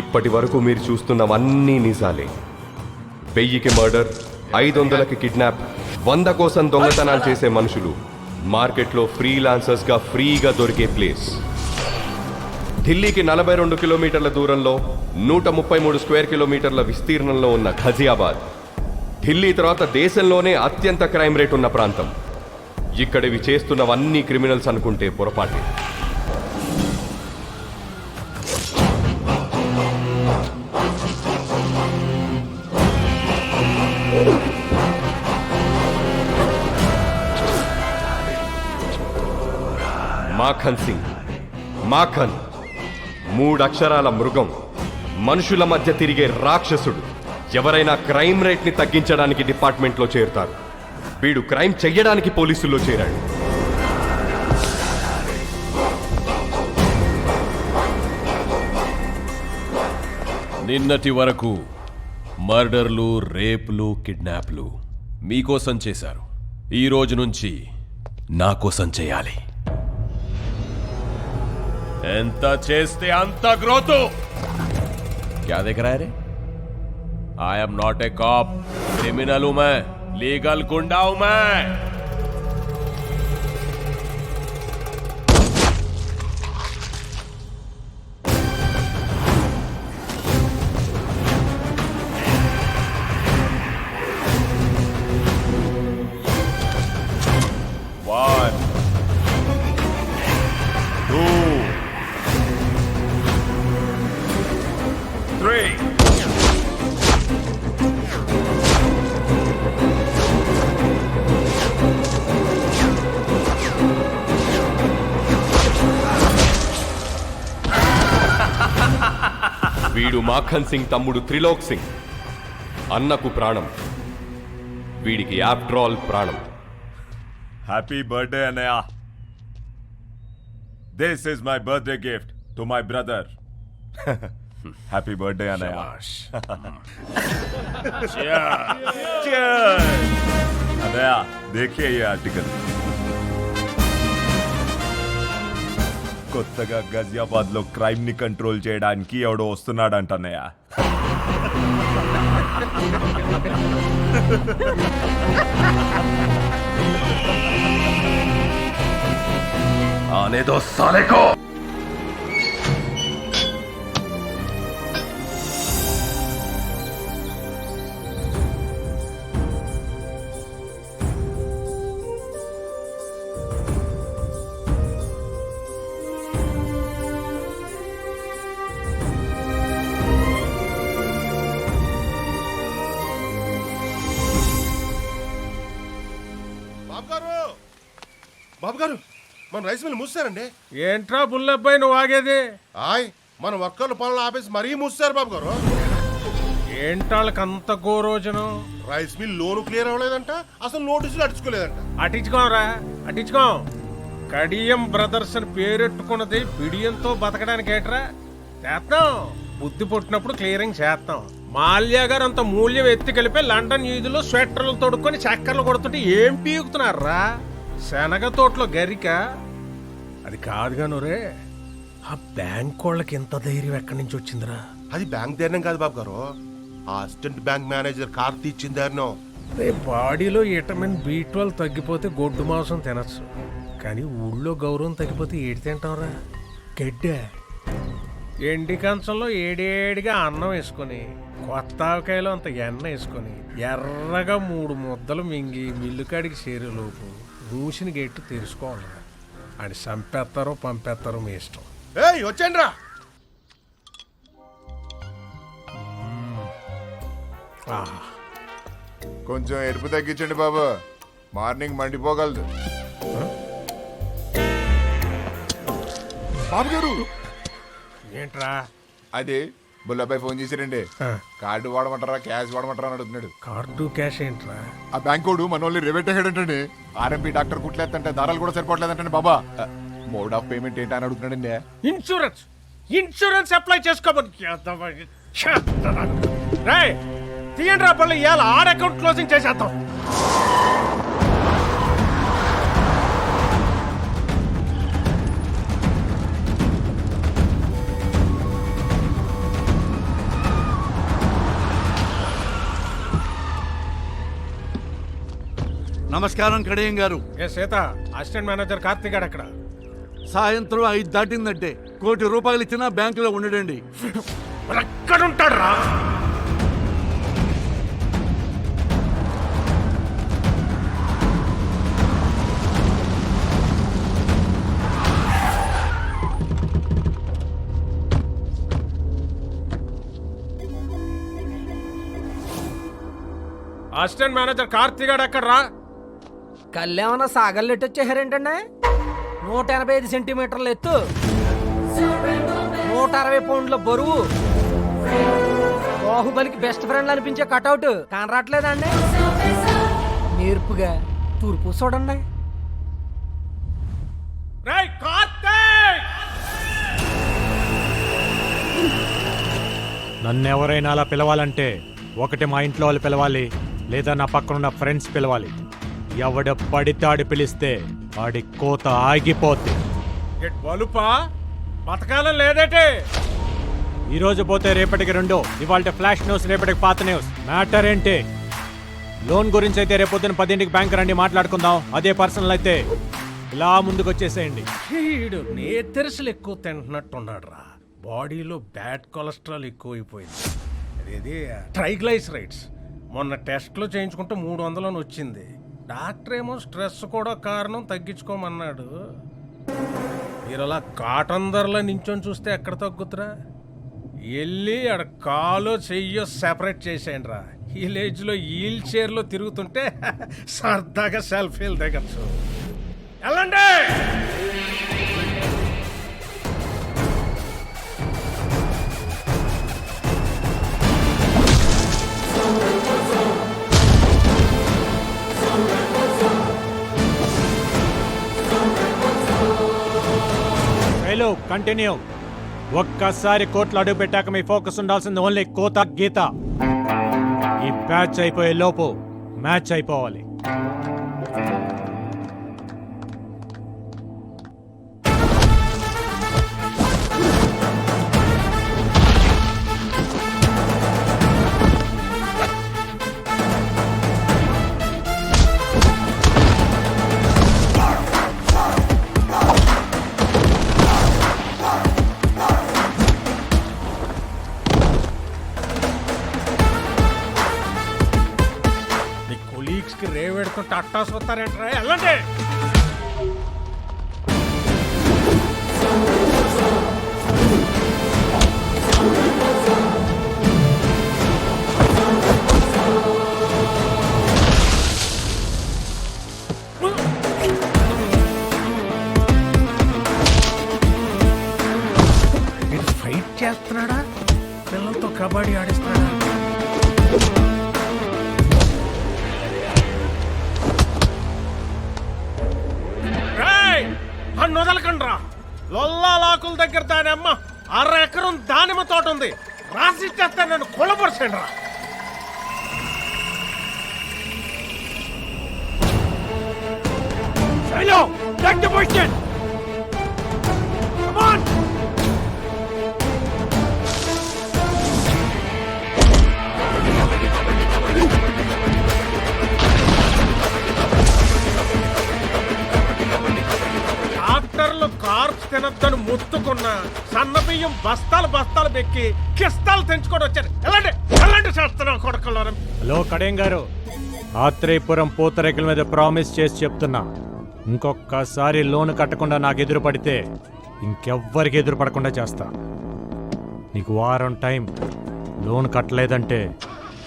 ఇప్పటి వరకు మీరు చూస్తున్నవన్నీ నిజాలే. వెయ్యికి మర్డర్ ఐదు వందలకి కిడ్నాప్ వంద కోసం దొంగతనాలు చేసే మనుషులు మార్కెట్లో ఫ్రీలాన్సర్స్గా ఫ్రీగా దొరికే ప్లేస్. ఢిల్లీకి నలభై రెండు కిలోమీటర్ల దూరంలో నూట ముప్పై మూడు స్క్వేర్ కిలోమీటర్ల విస్తీర్ణంలో ఉన్న ఘజియాబాద్. ఢిల్లీ తర్వాత దేశంలోనే అత్యంత క్రైమ్ రేట్ ఉన్న ప్రాంతం. ఇక్కడివి చేస్తున్నవన్నీ క్రిమినల్స్ అనుకుంటే పొరపాటే. మాఖన్ సింగ్ మాఖన్ మూడక్షరాల మృగం మనుషుల మధ్య తిరిగే రాక్షసుడు ఎవరైనా క్రైమ్ రేట్ని తగ్గించడానికి డిపార్ట్మెంట్లో చేరుతారు. వీడు క్రైమ్ చెయ్యడానికి పోలీసుల్లో చేరాడు నిన్నటి వరకు మర్డర్లు రేపులు కిడ్నాప్లు మీకోసం చేశారు ఈ రోజు నుంచి నా కోసం చేయాలి ఎంత చేస్తే అంత గ్రోత్ क्या देख रहा है रे I am not a cop criminal हूं मैं legal गुंडा हूँ मैं Three. వీడు మాఖన్ సింగ్ తమ్ముడు త్రిలోక్ సింగ్ అన్నకు ప్రాణం వీడికి ఆఫ్టర్ ఆల్ ప్రాణం Happy birthday, Anaya. This is my birthday gift to my brother. Happy birthday, Anaya. Cheers! Anaya, देखिए ये आर्टिकल కొత్తగా గజియాబాద్ లో క్రైమ్ ని కంట్రోల్ చేయడానికి ఎవడో వస్తున్నాడంట అన్నయ్య ఆనే దో సాలే బాబు గారు మన రైస్ మిల్ మూసారండి ఏంట్రా బుల్లబ్బాయి నువ్వు ఆగేది? ఆయ్ మన వర్కర్ల పనులు ఆపేసి మరీ మూసారు బాబు గారు ఏంటాళ్ళకి అంత గోరోజనం? రైస్ మిల్ లోను క్లియర్ అవ్వలేదంట అసలు నోటీసులు అడుచుకోలేదంట అటించుకోరా? అటించుకో. కడియం బ్రదర్స్ అని పేరెట్టుకున్నది బిడియంతో బతకడానికి ఏట్రా? చేస్తాం బుద్ధి పుట్టినప్పుడు క్లియరింగ్ చేస్తాం మాల్యా గారు అంత మూల్యం ఎత్తి కలిపి లండన్ వీధిలో స్వెటర్లు తొడుక్కొని చక్కర్లు కొడుతుంటే ఏం పీకుతున్నారా? శనగ తోటలో గరిక? అది కాదుగా నూరే ఆ బ్యాంక్ వాళ్ళకి ఎంత ధైర్యం ఎక్కడి నుంచి వచ్చిందిరా? అది బ్యాంక్ ధైర్యం కాదు బాబు గారు ఆ అసిస్టెంట్ బ్యాంక్ మేనేజర్ కార్తీ ఇచ్చిన ధైర్యం రే బాడీలో విటమిన్ బి ట్వెల్వ్ తగ్గిపోతే గొడ్డు మాంసం తినచ్చు. కానీ ఊళ్ళో గౌరవం తగ్గిపోతే ఏడి తింటాంరా? గడ్డే. ఎండి కంచంలో ఏడేడిగా అన్నం వేసుకొని కొత్త ఆవకాయలో అంత ఎన్న వేసుకొని ఎర్రగా మూడు ముద్దలు మింగి మిల్లుకాడికి చేరేలోపు రూసిని గెట్టు తెరుచుకోవాలి అని చంపేస్తారో పంపేస్తారో మీ ఇష్టం. ఏయ్ వచ్చాను రా కొంచెం ఎరుపు తగ్గించండి బాబు. మార్నింగ్ మండిపోగలదు. బాబు గారు ఏంట్రా? అది బుల్లబ్బాయి ఫోన్ చేశారండి కార్డు వాడమంటారా క్యాష్ వాడమంటారా అని అడుగుతున్నాడు. కార్డు క్యాష్ ఏంట్రా? ఆ బ్యాంకోడు మన వాళ్ళు రివేట్ అయ్యాడంటండి ఆర్ఎంపీ డాక్టర్ కుట్లేదంటే ధరలు కూడా సరిపోవట్లేదంటండి బాబా. మోడ్ ఆఫ్ పేమెంట్ ఏంటి అని అడుగుతున్నాడండి. ఇన్సూరెన్స్ ఇన్సూరెన్స్ అప్లై చేసుకోమని రాయ్ తీయండి రా పళ్ళు ఇవాళ ఆడ అకౌంట్ క్లోజింగ్ చేసేద్దాం. నమస్కారం కడియం గారు. A Seetha assistant manager Karthik గారు అక్కడ సాయంత్రం ఐదు దాటిందంటే కోటి రూపాయలు ఇచ్చినా బ్యాంకులో ఉండడండి. ఎక్కడుంటాడు రా అసిస్టెంట్ మేనేజర్ కార్తీక్ గారు ఎక్కడ రా కళ్ళేమన్నా సాగల్లెట్టు వచ్చేసారేంటండి నూట ఎనభై ఐదు సెంటీమీటర్ల ఎత్తు. నూట అరవై పౌండ్ల బరువు. బాహుబలికి బెస్ట్ ఫ్రెండ్ అనిపించే కటౌట్ కనరాట్లేదండి నేర్పుగా తూర్పు చూడండి. నన్ను ఎవరైనా అలా పిలవాలంటే ఒకటి మా ఇంట్లో వాళ్ళు పిలవాలి లేదా నా పక్కనున్న ఫ్రెండ్స్ పిలవాలి. ఎవడ పడితే ఆడి పిలిస్తే ఆడి కోత బలుపా? బతకాలం లేదేటే. ఈ రోజు పోతే రేపటికి రెండో ఇవాళ ఫ్లాష్ న్యూస్ రేపటికి పాత న్యూస్. మ్యాటర్ ఏంటి? లోన్ గురించి అయితే రేపొద్దున పదింటికి బ్యాంక్ రండి మాట్లాడుకుందాం. అదే పర్సనల్ అయితే ఇలా ముందుకు వచ్చేసేయండి. వీడు నేతెరసలు ఎక్కువ తింటున్నట్టున్నాడు రా బాడీలో బ్యాడ్ కొలెస్ట్రాల్ ఎక్కువైపోయింది. అదేది ట్రైగ్లైసరైడ్స్. మొన్న టెస్ట్లో చేయించుకుంటే మూడు వందలని వచ్చింది. డాక్టర్ ఏమో స్ట్రెస్ కూడా కారణం తగ్గించుకోమన్నాడు. మీరు అలా కాటన్ ధరలో నించొని చూస్తే ఎక్కడ తగ్గుతురా? వెళ్ళి ఆడ కాలో చెయ్యో సెపరేట్ చేసేయండి రా. విలేజ్లో వీల్ చైర్లో తిరుగుతుంటే సరదాగా సెల్ఫీలు దిగచ్చు. వెళ్ళండి కంటిన్యూ. ఒక్కసారి కోట్లు అడుగు పెట్టాక మీ ఫోకస్ ఉండాల్సింది ఓన్లీ కోత గీత. ఈ బ్యాచ్ అయిపోయే లోపు మ్యాచ్ అయిపోవాలి. కి రేవెడుతుంటే అట్టాస్ వెళ్ళండి. లొల్లాలాకుల దగ్గర దాని అమ్మ అర ఎకరం దానిమ్మ తోట ఉంది. రాసిచ్చేస్తా నన్ను కొలపరచండి రా డాక్టర్లు తినొద్దని ముత్తుకున్న సన్న బియ్యం బస్తాలు బస్తాలు పెక్కి కిస్తాలు తెంచుకొని వచ్చారు. ఎలాంటి ఎలాంటి చేస్తున్నావు కొడుకుల్లో హలో కడేం గారు. ఆత్రేయపురం పూతరేకుల మీద ప్రామిస్ చేసి చెప్తున్నా. ఇంకొకసారి లోన్ కట్టకుండా నాకు ఎదురు పడితే ఇంకెవ్వరికి ఎదురు పడకుండా చేస్తా. నీకు వారం టైం. లోన్ కట్టలేదంటే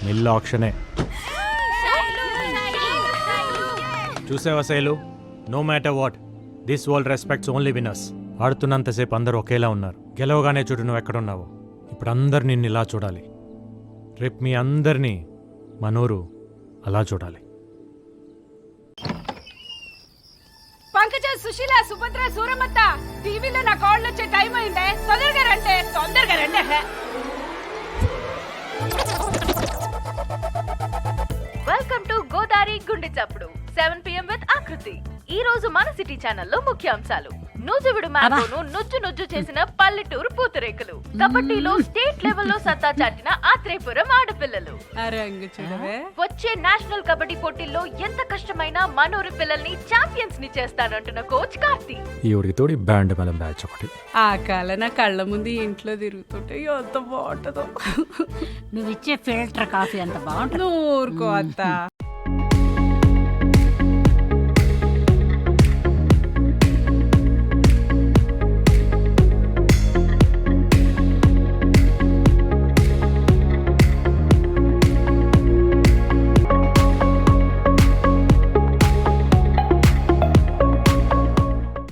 మిల్లు ఆప్షనే చూసావా Shailu? No matter what. This world respects only winners ఆడుతున్నంతసేపు అందరూ ఒకేలా ఉన్నారు. గెలవగానే చూడు నువ్వు ఎక్కడున్నావు. ఇప్పుడు అందరు నిన్ను ఇలా చూడాలి. రేపు మీ అందరినీ మనూరు అలా చూడాలి. పంకజ సుశీల సుభద్ర సూరమత్త టీవీలో నా కాళ్ళు వచ్చే టైం అయిందే. తొందరగా రండి తొందరగా రండి. వెల్కమ్ టు గోదావరి గుండె చప్పుడు సెవెన్ పిఎం విత్ ఆకృతి. ఈ రోజు మన సిటీ ఛానల్లో ముఖ్యాంశాలు. నూజివిడు మ్యాంగోను నుజ్జు నుజ్జు చేసిన పల్లెటూరు పూతరేకులు. కబడ్డీలో స్టేట్ లెవెల్లో సత్తా చాటిన ఆత్రేయపురం ఆడపిల్లలు. వచ్చే నేషనల్ కబడ్డీ పోటీల్లో ఎంత కష్టమైనా మనూరి పిల్లల్ని ఛాంపియన్స్ని చేస్తానంటున్న కోచ్ కార్తీ. ఈవిడికి తోడి బ్యాండ్ మేళం బ్యాచ్ ఒకటి. ఆ కాల నా కళ్ళ ముందు ఇంట్లో తిరుగుతుంటే ఎంత బాగుంటుందో. నువ్వు ఇచ్చే ఫిల్టర్ కాఫీ అంత బాగుంటుంది? ఊరుకో అత్త.